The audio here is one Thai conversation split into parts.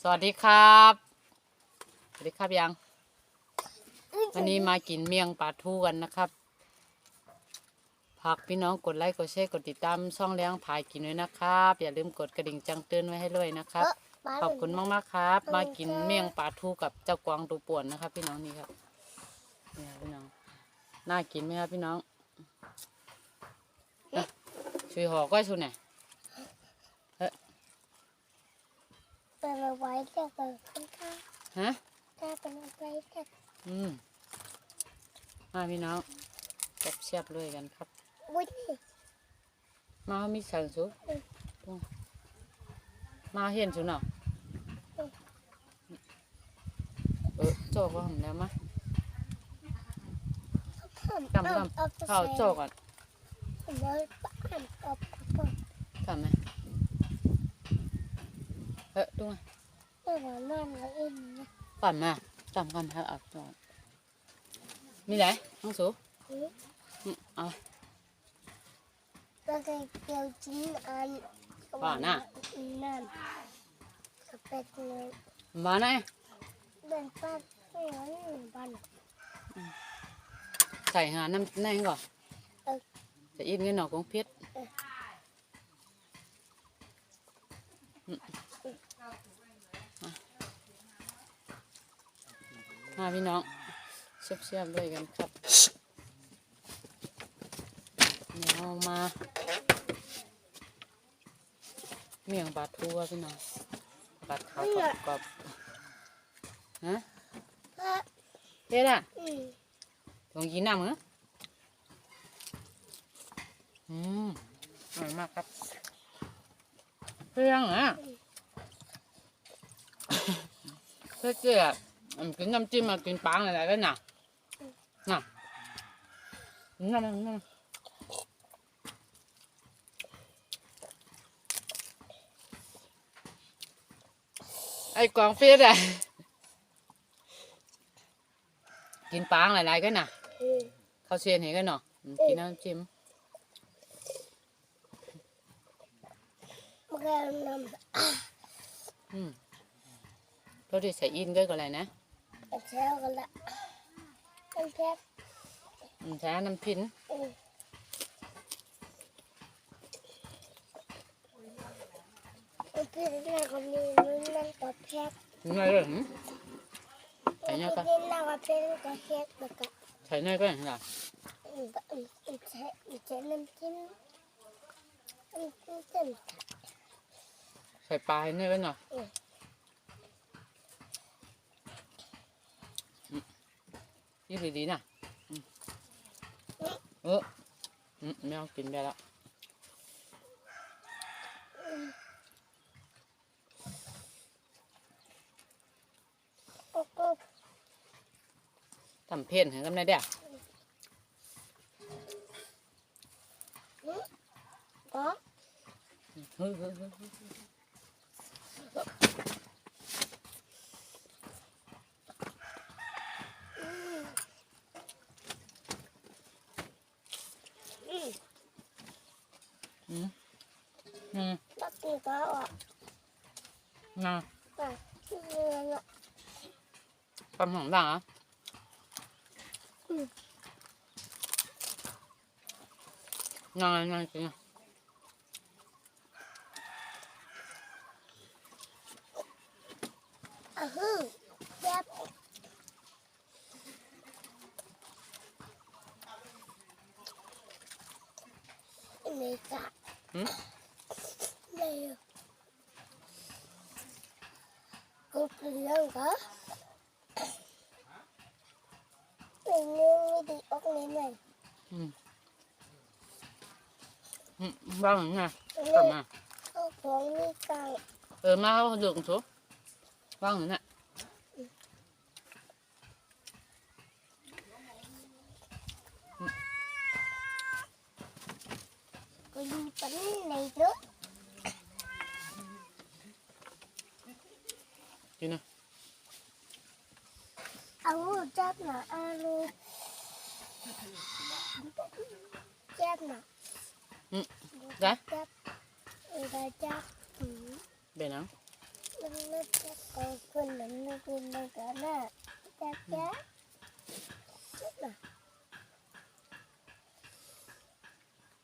สวัสดีครับ สวัสดีครับยัง วันนี้มากินเมี่ยงปลาทูกันนะครับฝากพี่น้องกดไลค์กดแชร์กดติดตามช่องเลี้ยงผายกินด้วยนะครับ อย่าลืมกดกระดิ่งจังเตือนไว้ให้ด้วยนะครับ ขอบคุณมากๆครับ มากินเมี่ยงปลาทูกับเจ้ากวางตูป่วนนะครับ พี่น้องนี่ครับนี่ครับพี่น้องน่ากินไหมครับพี่น้องอะช่วยห่อก้อยชุนหน่อย เป็นเอาไว้เรียกเลยคุณค่าฮะถ้าเป็นเอาไว้เรียกอืมมาพี่น้องจับเชียบเลยกันครับอุ้ยมาเขามีสั่งสูมาเห็นสูเนาะเออโจกก็ทำแล้วมะกำกำข้าวโจกก่อนผมว่าบ้านกับกับทำไหม เออดูมาเมื่อวานนั่นแล้วเองนะปั่นมาจำกันให้อักจอนมีไหนน้องสูอืมเอาแล้วก็เกี่ยวจิ้นอันว่าน่ะนั่นสเปกเลยมาไหนเดินป้าไม่ร้อนบ้านใส่หาน้ำแน่งก่อนจะอินเงินหนอกของเพชร พี่น้องเชียบเชียบๆด้วยกันครับเดี๋ยวเอามาเมี่ยงปลาทูอะพี่น้องปลาขาวกรอบกรอบๆฮะพระเด็ดอะอืมลองกินน้ำเหรออืมอร่อยมากครับเพื่องอะเพื่อเกี่ยอื มกินน้ำจิ้มมากินปังอะไรกันน่ะน่ะนั่นนั่นนั่นไอ้กวางเฟียดอะกินปังหลายๆกันน่ะอืมเขาเชียนเห็นกันเนาะอืมกินน้ำจิ้มมันก็นำอืมเราได้ใส่อินด้วยก็อะไรนะ ไปเช้ากันละเป็นแพ็คอืมใช้น้ำพินอืมมันเป็นหน้าคนนี้มันนั่งกับแพ็คถึงไงเลยหืมใส่มันเนี่ยเป็ก็นหน้ากับแพ็คกับแพ็คแล้วก็ใส่เนยก็อย่างไรอืมอืมอืมใช้ใช้น้ำจิ้มน้ำจิ้มเต็มใส่ปลาให้เนยไว้หน่อย อืม อืม ยี่สิดีๆนะอืมเอออืมไม่เอากินได้แล้วก็ก็ทำเพี้ยนเห็นกันได้เด้อก็เฮ้ยเฮ้ยเฮ้ยเฮ้ย อืม อืมอืมตักกินก็อะน่ะอะเรื่องอะ ทำของด่างอะ อืม น่าน่ากินอะ อะฮึแซ่บนี่จ้ะ อืมนี่กูเป็นเรื่องก็เป็นเรื่องไม่ดีออกเลยหน่ อยอืมอืมบ้างไงกลับนี่มาเอาของนี่กลาง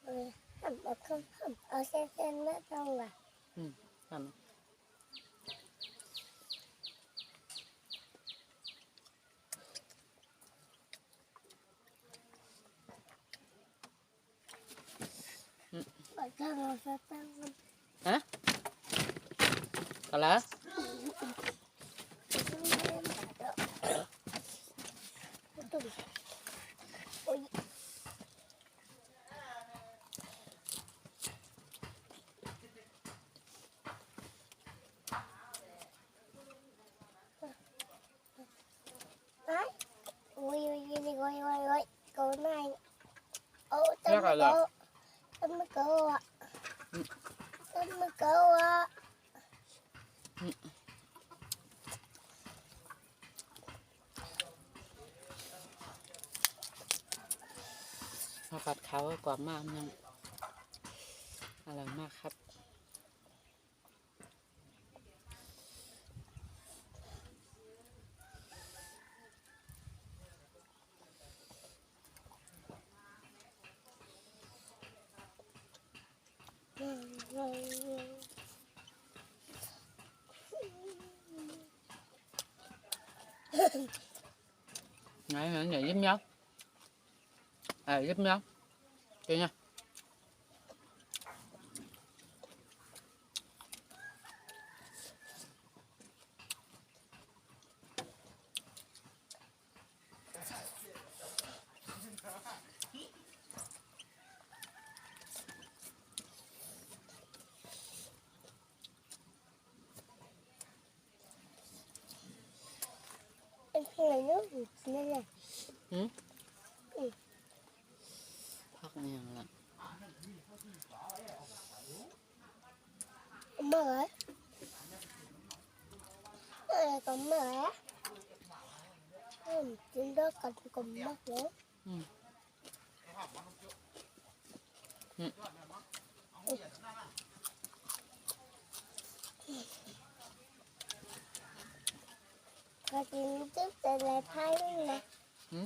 เออม hầm ở không hầm ở xem xem nó đâu à ừ hầm ừ. Hả? Còn lá? Ôi. Ô, tâm Rất là lạ. cô. Tâm cô ạ. Ừ. Tâm cô ạ. ข้าวผัดเขากว่ามากยังอร่อยมากครับ Này, này, giúp nhau. À, giúp nhau. Chơi nha. Lấy nước gì nên là Phát nha là. mở này còn mở. Ừ, trên đó còn còn mất nữa. Ừ. Ừ. Và trên trước đây là thay luôn nè. Ừ.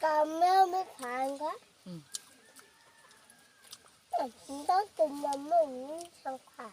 Còn nếu mới phản quá. Ừ. Ở trên đó tình là mình sao phải. Ừ,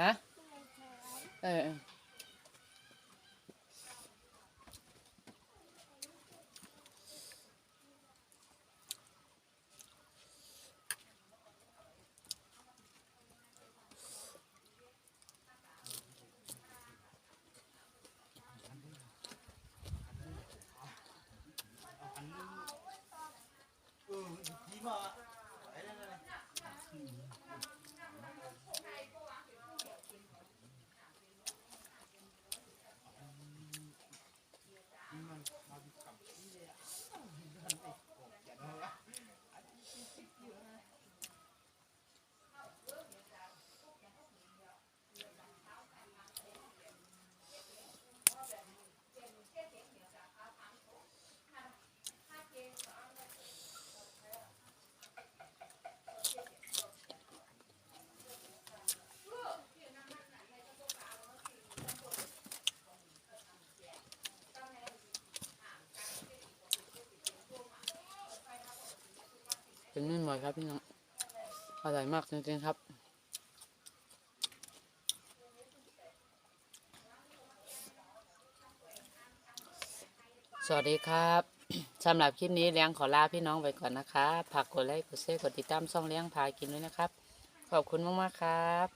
ฮะ เออ Ê, ê. เป็นไม่หมดครับพี่น้องอร่อยมากจริงๆครับสวัสดีครับสำหรับคลิปนี้เลี้ยงขอลาพี่น้องไปก่อนนะคะฝากกดไลค์กดแชร์กดติดตามช่องเลี้ยงพากินด้วยนะครับ ขอบคุณมากๆครับ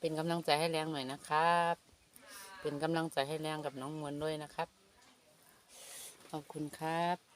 เป็นกำลังใจให้เลี้ยงหน่อยนะครับ เป็นกำลังใจให้เลี้ยงกับน้องมวลด้วยนะครับ ขอบคุณครับ